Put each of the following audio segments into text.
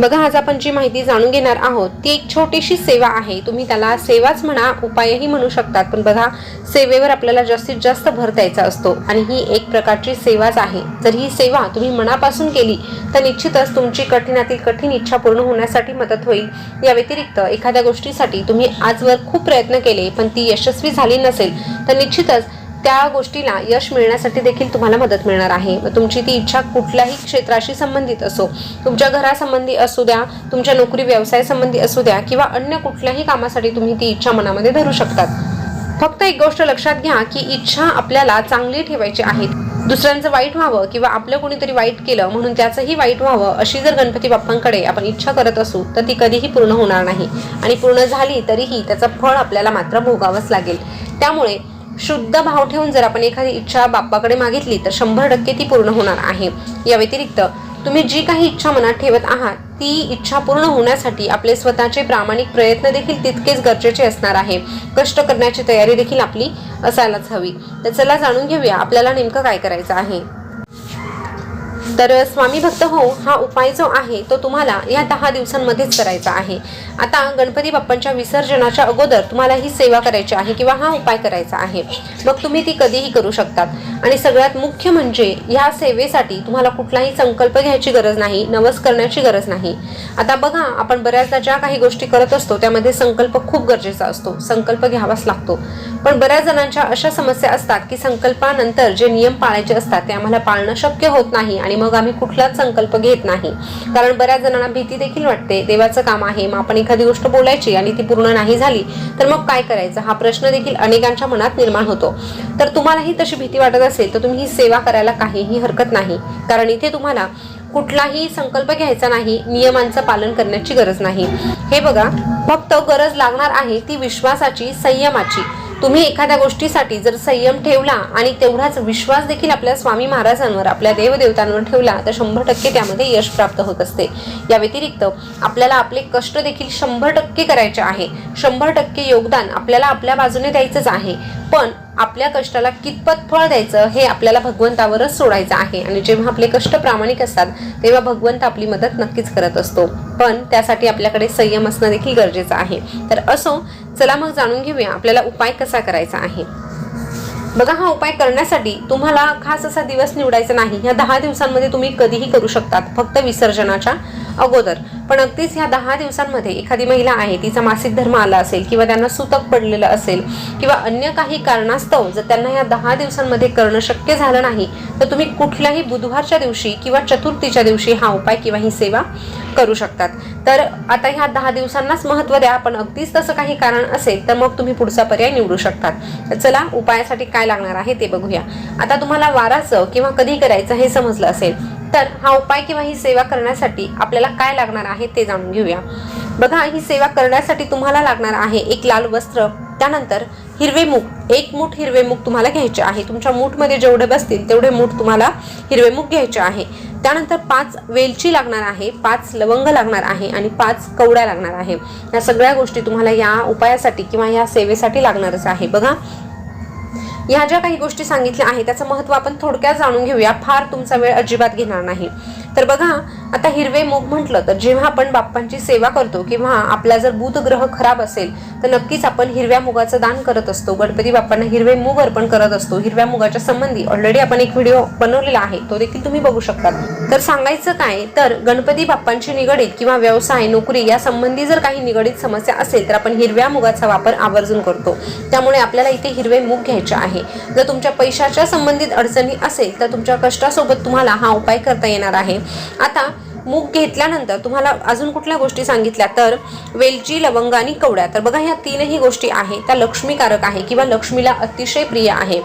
बघा आज आपण जी माहिती जाणून घेणार आहोत ती एक छोटीशी सेवा आहे. तुम्ही त्याला सेवाच म्हणा उपायही म्हणू शकतात. पण बघा सेवेवर आपल्याला जास्तीत जास्त भर द्यायचा असतो आणि ही एक प्रकारची सेवाच आहे. जर ही सेवा तुम्ही मनापासून केली तर निश्चितच तुमची कठीणातील कठीण इच्छा पूर्ण होण्यासाठी मदत होईल. या व्यतिरिक्त एखाद्या गोष्टीसाठी तुम्ही आजवर खूप प्रयत्न केले पण ती यशस्वी झाली नसेल तर निश्चितच त्या गोष्टीला यश मिळण्यासाठी देखील तुम्हाला मदत मिळणार आहे. तुमची ती इच्छा कुठल्याही क्षेत्राशी संबंधित असो तुमच्या घरासंबंधी असू द्या तुमच्या नोकरी व्यवसाय संबंधी असू द्या किंवा अन्य कुठल्याही कामासाठी तुम्ही ती इच्छा मनामध्ये धरू शकतात. फक्त एक गोष्ट लक्षात घ्या की इच्छा आपल्याला चांगली ठेवायची आहे. दुसऱ्यांचं वाईट व्हावं किंवा आपलं कोणीतरी वाईट केलं म्हणून त्याचंही वाईट व्हावं अशी जर गणपती बाप्पांकडे आपण इच्छा करत असू तर ती कधीही पूर्ण होणार नाही. आणि पूर्ण झाली तरीही त्याचं फळ आपल्याला मात्र भोगावंच लागेल. त्यामुळे शुद्ध भाव ठेवून जर आपण एखादी इच्छा बाप्पाकडे मागितली तर शंभर टक्के ती पूर्ण होणार आहे. या व्यतिरिक्त तुम्ही जी काही इच्छा मनात ठेवत आहात ती इच्छा पूर्ण होण्यासाठी आपले स्वतःचे प्रामाणिक प्रयत्न देखील तितकेच गरजेचे असणार आहे. कष्ट करण्याची तयारी देखील आपली असायलाच हवी. तर चला जाणून घेऊया आपल्याला नेमकं काय करायचं आहे. तर स्वामी भक्त हो हा उपाय जो आहे तो तुम्हाला या दहा दिवसांमध्येच करायचा आहे. आता गणपती बाप्पांच्या विसर्जनाच्या अगोदर तुम्हाला ही सेवा करायची आहे किंवा हा उपाय करायचा आहे. मग तुम्ही ती कधीही करू शकतात आणि सगळ्यात मुख्य म्हणजे या सेवेसाठी तुम्हाला कुठलाही संकल्प घ्यायची गरज नाही नवस करण्याची गरज नाही. आता बघा आपण बऱ्याचदा ज्या काही गोष्टी करत असतो त्यामध्ये संकल्प खूप गरजेचा असतो. संकल्प घ्यावाच लागतो. पण बऱ्याच जणांच्या अशा समस्या असतात की संकल्पानंतर जे नियम पाळायचे असतात ते आम्हाला पाळणं शक्य होत नाही आणि मग आम्ही कुठलाच संकल्प घेत नाही. कारण बऱ्याच जणांना भीती देखील वाटते देवाचं काम आहे मग आपण एखादी गोष्ट बोलायची आणि ती पूर्ण नाही झाली तर मग काय करायचं? हा प्रश्न देखील अनेकांच्या मनात निर्माण होतो. तर तुम्हालाही तशी भीती वाटत असेल तर तुम्ही ही सेवा करायला काहीही हरकत नाही. कारण इथे तुम्हाला कुठलाही संकल्प घ्यायचा नाही नियमांचं पालन करण्याची गरज नाही. हे बघा फक्त गरज लागणार आहे ती विश्वासाची संयमाची. तुम्ही एखाद्या गोष्टीसाठी जर संयम ठेवला आणि तेवढाच विश्वास देखील आपल्या स्वामी महाराजांवर आपल्या देवदेवतांवर ठेवला तर शंभर टक्के त्यामध्ये यश प्राप्त होत असते. या व्यतिरिक्त आपल्याला आपले कष्ट देखील शंभर टक्के करायचे आहे. शंभर टक्के योगदान आपल्याला आपल्या बाजूने द्यायचंच आहे. पण आपल्या कष्टाला कितपत फळ द्यायचं हे आपल्याला भगवंतावरच सोडायचं आहे. आणि जेव्हा आपले कष्ट प्रामाणिक असतात तेव्हा भगवंत आपली मदत नक्कीच करत असतो. पण त्यासाठी आपल्याकडे संयम असणं देखील गरजेचं आहे. तर असो चला मग जाणून घेऊया आपल्याला उपाय कसा करायचा आहे. बघा हा उपाय करण्यासाठी तुम्हाला खास असा दिवस निवडायचा नाही. ह्या दहा दिवसांमध्ये तुम्ही कधीही करू शकतात. फक्त विसर्जनाच्या अगोदर. पण अगदीच ह्या दहा दिवसांमध्ये एखादी महिला आहे तिचा मासिक धर्म आला असेल किंवा त्यांना सुतक पडलेलं असेल किंवा अन्य काही कारणास्तव जर त्यांना या दहा दिवसांमध्ये करणं शक्य झालं नाही तर तुम्ही कुठल्याही बुधवारच्या दिवशी किंवा चतुर्थीच्या दिवशी हा उपाय किंवा ही सेवा करू शकतात. तर आता ह्या दहा दिवसांनाच महत्त्व द्या पण अगदीच तसं काही कारण असेल तर मग तुम्ही पुढचा पर्याय निवडू शकतात. तर चला उपायासाठी काय लागणार आहे ते बघूया. आता तुम्हाला वाराचं किंवा कधी करायचं हे समजलं असेल. तर हा उपाय किंवा ही सेवा करण्यासाठी आपल्याला काय लागणार आहे ते जाणून घेऊया. बघा ही सेवा करण्यासाठी तुम्हाला लागणार आहे एक लाल वस्त्र त्यानंतर हिरवे मूग. एक मूठ हिरवे मूग तुम्हाला घ्यायचे आहे. तुमच्या मूठमध्ये जेवढे बसतील तेवढे मूठ तुम्हाला हिरवे मूग घ्यायचे आहे. त्यानंतर पाच वेलची लागणार आहे पाच लवंग लागणार आहे आणि पाच कवड्या लागणार आहे. या सगळ्या गोष्टी तुम्हाला या उपायासाठी किंवा या सेवेसाठी लागणारच आहे. बघा ह्या ज्या काही गोष्टी सांगितल्या आहेत त्याचं महत्त्व आपण थोडक्यात जाणून घेऊया. फार तुमचा वेळ अजिबात घेणार नाही. तर बघा आता हिरवे मूग म्हटलं तर जेव्हा आपण बाप्पांची सेवा करतो किंवा आपला जर बुध ग्रह खराब असेल तर नक्कीच आपण हिरव्या मुगाचं दान करत असतो. गणपती बाप्पांना हिरवे मूग अर्पण करत असतो. हिरव्या मुगाच्या संबंधी ऑलरेडी आपण एक व्हिडिओ बनवलेला आहे. तो देखील तुम्ही बघू शकता. तर सांगायचं काय तर गणपती बाप्पांची निगडीत किंवा व्यवसाय नोकरी या संबंधी जर काही निगडीत समस्या असेल तर आपण हिरव्या मुगाचा वापर आवर्जून करतो. त्यामुळे आपल्याला इथे हिरवे मूग घ्यायचे आहे. जर तुमच्या पैशाच्या संबंधित अडचणी असेल तर तुमच्या कष्टासोबत तुम्हाला हा उपाय करता येणार आहे. आता मूग घेतल्यानंतर तुम्हाला अजून कुठल्या गोष्टी सांगितल्या? तर वेलची लवंग आणि कवड्या. तर बघा ह्या तीनही गोष्टी आहे त्या लक्ष्मीकारक आहे किंवा लक्ष्मीला अतिशय प्रिय आहे.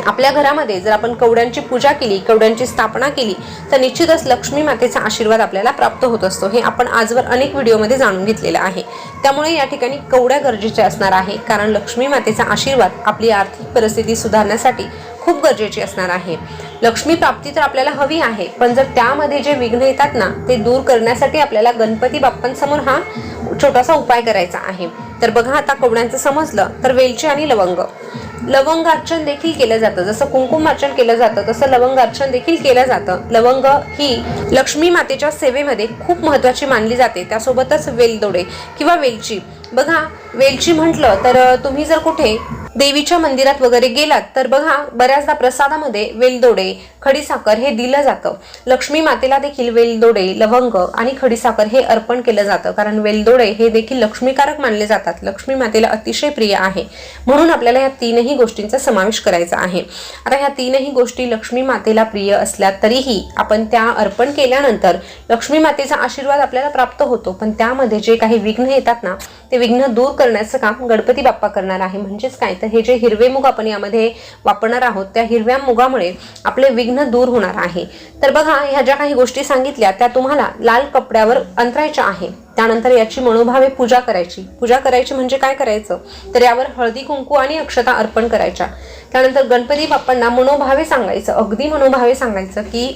आपल्या घरामध्ये जर आपण कवड्यांची पूजा केली कवड्यांची स्थापना केली तर निश्चितच लक्ष्मी मातेचा आशीर्वाद आपल्याला प्राप्त होत असतो. हे आपण आजवर अनेक व्हिडिओमध्ये जाणून घेतलेलं आहे. त्यामुळे या ठिकाणी कवड्या गरजेच्या असणार आहे कारण लक्ष्मी मातेचा आशीर्वाद आपली आर्थिक परिस्थिती सुधारण्यासाठी खूप गरजेची असणार आहे. लक्ष्मी प्राप्ती तर आपल्याला हवी आहे पण जर त्यामध्ये जे विघ्न येतात ना ते दूर करण्यासाठी आपल्याला गणपती बाप्पांसमोर हा छोटासा उपाय करायचा आहे. तर बघा आता कवड्यांचं समजलं तर वेलची आणि लवंग. लवंगार्चन देखील केलं जातं. जसं कुंकुमार्चन केलं जातं तसं लवंगार्चन देखील केलं जातं. लवंग ही लक्ष्मी मातेच्या सेवेमध्ये खूप महत्वाची मानली जाते. त्यासोबतच वेलदोडे किंवा वेलची. बघा वेलची म्हटलं तर तुम्ही जर कुठे देवीच्या मंदिरात वगैरे गेलात तर बघा बऱ्याचदा प्रसादामध्ये वेलदोडे खडीसाखर हे दिलं जातं. लक्ष्मी मातेला देखील वेलदोडे लवंग आणि खडीसाखर हे अर्पण केलं जातं. कारण वेलदोडे हे देखील लक्ष्मीकारक मानले जातात. लक्ष्मी मातेला अतिशय प्रिय आहे. म्हणून आपल्याला या तीनही गोष्टींचा समावेश करायचा आहे. आता ह्या तीनही गोष्टी लक्ष्मी मातेला प्रिय असल्या तरीही आपण त्या अर्पण केल्यानंतर लक्ष्मी मातेचा आशीर्वाद आपल्याला प्राप्त होतो. पण त्यामध्ये जे काही विघ्न येतात ना ते विघ्न दूर करण्याचं काम गणपती बाप्पा करणार आहे. म्हणजेच काय? तर हे जे हिरवे मुग आपण यामध्ये वापरणार आहोत त्या हिरव्या मुगामुळे आपले विघ्न दूर होणार आहे. तर बघा ह्या ज्या काही गोष्टी सांगितल्या त्या तुम्हाला लाल कपड्यावर अंतरायच्या आहे. त्यानंतर याची मनोभावे पूजा करायची. पूजा करायची म्हणजे काय करायचं? तर यावर हळदी कुंकू आणि अक्षता अर्पण करायच्या. त्यानंतर गणपती बाप्पांना मनोभावे सांगायचं अगदी मनोभावे सांगायचं की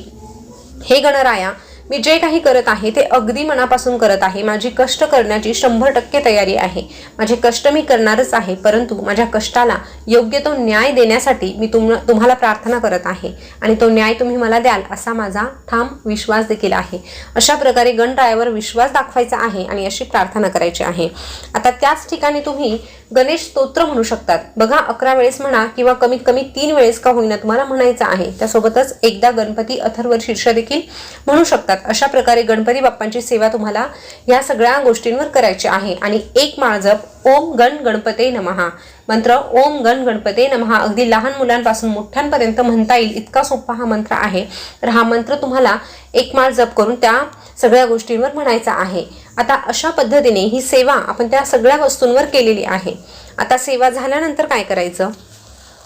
हे गणराया मी जे काही करत आहे ते अगदी मनापासून करत आहे. माझी कष्ट करण्याची शंभर टक्के तयारी आहे. माझे कष्ट मी करणारच आहे परंतु माझ्या कष्टाला योग्य तो न्याय देण्यासाठी मी तुम तुम्हाला प्रार्थना करत आहे. आणि तो न्याय तुम्ही मला द्याल असा माझा ठाम विश्वास देखील आहे. अशा प्रकारे गणरायावर विश्वास दाखवायचा आहे आणि अशी प्रार्थना करायची आहे. आता त्याच ठिकाणी तुम्ही गणेश स्तोत्र म्हणू शकतात. बघा अकरा वेळेस म्हणा किंवा कमीत कमी तीन वेळेस का होईना तुम्हाला म्हणायचं आहे. त्यासोबतच एकदा गणपती अथर्वर शीर्ष देखील म्हणू शकतात. अशा प्रकारे गणपती बाप्पांची सेवा तुम्हाला या सगळ्या गोष्टींवर करायची आहे. आणि एक माळ जप ओम गण गणपते नमहा मंत्र ओम गण गणपते नमहा अगदी लहान मुलांपासून मोठ्यांपर्यंत म्हणता येईल. इतका सोपा हा मंत्र आहे. तर हा मंत्र तुम्हाला एक माळ जप करून त्या सगळ्या गोष्टींवर म्हणायचा आहे. आता अशा पद्धतीने ही सेवा आपण त्या सगळ्या वस्तूंवर केलेली आहे. आता सेवा झाल्यानंतर काय करायचं?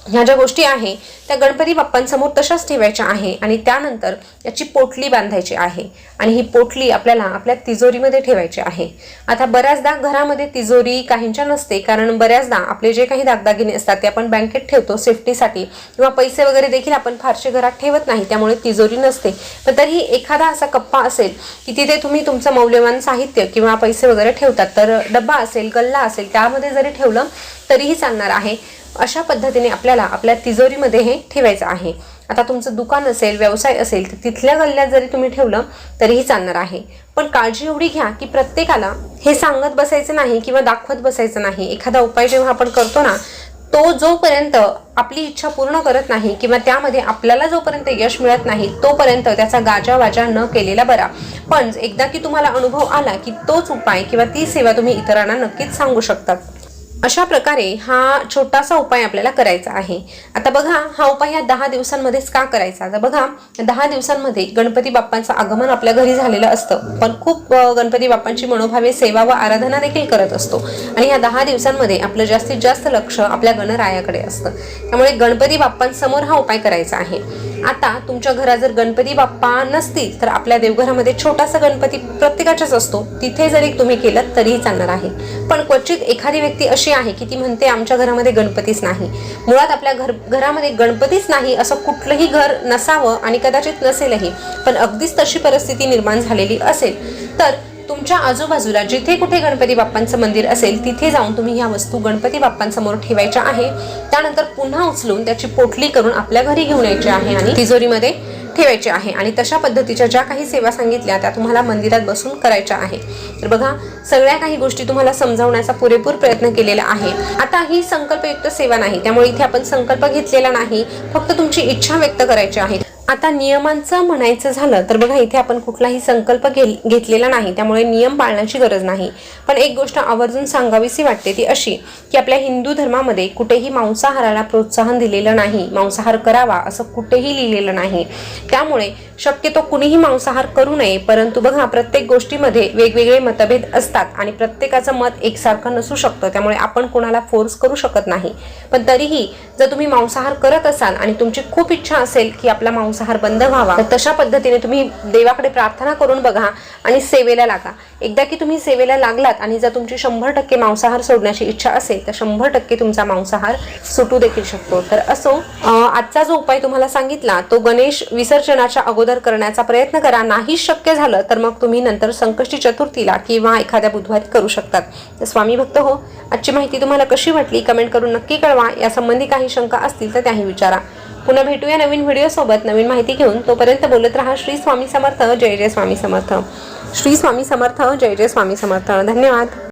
ह्या ज्या गोष्टी आहे त्या गणपती बाप्पांसमोर तशाच ठेवायच्या आहे आणि त्यानंतर याची पोटली बांधायची आहे आणि ही पोटली आपल्याला आपल्या तिजोरीमध्ये ठेवायची आहे. आता बऱ्याचदा घरामध्ये तिजोरी काहींच्या नसते कारण बऱ्याचदा आपले जे काही दागदागिने असतात ते आपण बँकेत ठेवतो सेफ्टीसाठी किंवा पैसे वगैरे देखील आपण फारसे घरात ठेवत नाही त्यामुळे तिजोरी नसते. पण तरीही एखादा असा कप्पा असेल की तिथे तुम्ही तुमचं मौल्यवान साहित्य किंवा पैसे वगैरे ठेवतात तर डब्बा असेल गल्ला असेल त्यामध्ये जरी ठेवलं तरीही चालणार आहे. अशा पद्धतीने आपल्याला आपल्या तिजोरीमध्ये हे ठेवायचं आहे. आता तुमचं दुकान असेल व्यवसाय असेल तर तिथल्या गल्ल्यात जरी तुम्ही ठेवलं तरीही चालणार आहे. पण काळजी एवढी घ्या की प्रत्येकाला हे सांगत बसायचं नाही किंवा दाखवत बसायचं नाही. एखादा उपाय जेव्हा आपण करतो ना तो जोपर्यंत आपली इच्छा पूर्ण करत नाही किंवा त्यामध्ये आपल्याला जोपर्यंत यश मिळत नाही तोपर्यंत त्याचा गाजावाजा न केलेला बरा. पण एकदा की तुम्हाला अनुभव आला की तोच उपाय किंवा ती सेवा तुम्ही इतरांना नक्कीच सांगू शकतात. अशा प्रकारे हा छोटासा उपाय आपल्याला करायचा आहे. आता बघा हा उपाय ह्या दहा दिवसांमध्येच का करायचा? आता बघा दहा दिवसांमध्ये गणपती बाप्पांचं आगमन आपल्या घरी झालेलं असतं. पण खूप गणपती बाप्पांची मनोभावे सेवा व आराधना देखील करत असतो. आणि ह्या दहा दिवसांमध्ये आपलं जास्तीत जास्त लक्ष आपल्या गणरायाकडे असतं. त्यामुळे गणपती बाप्पांसमोर हा उपाय करायचा आहे. आता तुमच्या घरात जर गणपती बाप्पा नसतील तर आपल्या देवघरामध्ये छोटासा गणपती प्रत्येकाच्याच असतो. तिथे जरी तुम्ही केलं तरीही चालणार आहे. पण क्वचित एखादी व्यक्ती अशी आहे की ती म्हणते आमच्या घरामध्ये गणपतीच नाही. मुळात आपल्या घर घरामध्ये गणपतीच नाही असं कुठलंही घर नसावं आणि कदाचित नसेलही पण अगदीच तशी परिस्थिती निर्माण झालेली असेल तर तुमच्या आजूबाजूला जिथे कुठे गणपती बाप्पांचं मंदिर असेल तिथे जाऊन तुम्ही ह्या वस्तू गणपती बाप्पांसमोर ठेवायच्या आहे. त्यानंतर पुन्हा उचलून त्याची पोटली करून आपल्या घरी घेऊन यायची आहे आणि तिजोरीमध्ये ठेवायची आहे. आणि तशा पद्धतीच्या ज्या काही सेवा सांगितल्या त्या तुम्हाला मंदिरात बसून करायच्या आहे. तर बघा सगळ्या काही गोष्टी तुम्हाला समजावण्याचा पुरेपूर प्रयत्न केलेला आहे. आता ही संकल्पयुक्त सेवा नाही त्यामुळे इथे आपण संकल्प घेतलेला नाही. फक्त तुमची इच्छा व्यक्त करायची आहे. आता नियमांचं म्हणायचं झालं तर बघा इथे आपण कुठलाही संकल्प घेतलेला नाही त्यामुळे नियम पाळण्याची गरज नाही. पण एक गोष्ट आवर्जून सांगावीशी वाटते ती अशी की आपल्या हिंदू धर्मामध्ये कुठेही मांसाहाराला प्रोत्साहन दिलेलं नाही मांसाहार करावा असं कुठेही लिहिलेलं नाही. त्यामुळे शक्यतो कुणीही मांसाहार करू नये परंतु बघा प्रत्येक गोष्टीमध्ये वेगवेगळे मतभेद असतात आणि प्रत्येकाचं मत एकसारखं नसू शकतं त्यामुळे आपण कोणाला फोर्स करू शकत नाही. पण तरीही जर तुम्ही मांसाहार करत असाल आणि तुमची खूप इच्छा असेल की आपला मांसाहार बंद व्हावा. तर तशा पद्धतीने तुम्ही देवाकडे प्रार्थना करून बघा आणि सेवेला लागा. एकदा की तुम्ही सेवेला लागलात आणि जर तुमची शंभर टक्के मांसाहार सोडण्याची इच्छा असेल तर शंभर टक्के तुमचा मांसाहार सुटू देखील शकतो. तर असो आजचा जो उपाय तुम्हाला सांगितला तो गणेश विसर्जनाच्या अगोदर करण्याचा प्रयत्न करा. नाही शक्य झालं तर मग तुम्ही नंतर संकष्टी चतुर्थीला किंवा एखाद्या बुधवारी करू शकतात. तर स्वामी भक्त हो आजची माहिती तुम्हाला कशी वाटली? कमेंट करून नक्की कळवा. यासंबंधी काही शंका असतील तर त्याही विचारा. पुन्हा भेटूया नवीन व्हिडिओ सोबत. नवीन माहिती घेऊन तोपर्यंत बोलत राहा श्री स्वामी समर्थ. जय जय स्वामी समर्थ. श्री स्वामी समर्थ. जय जय स्वामी समर्थ. धन्यवाद.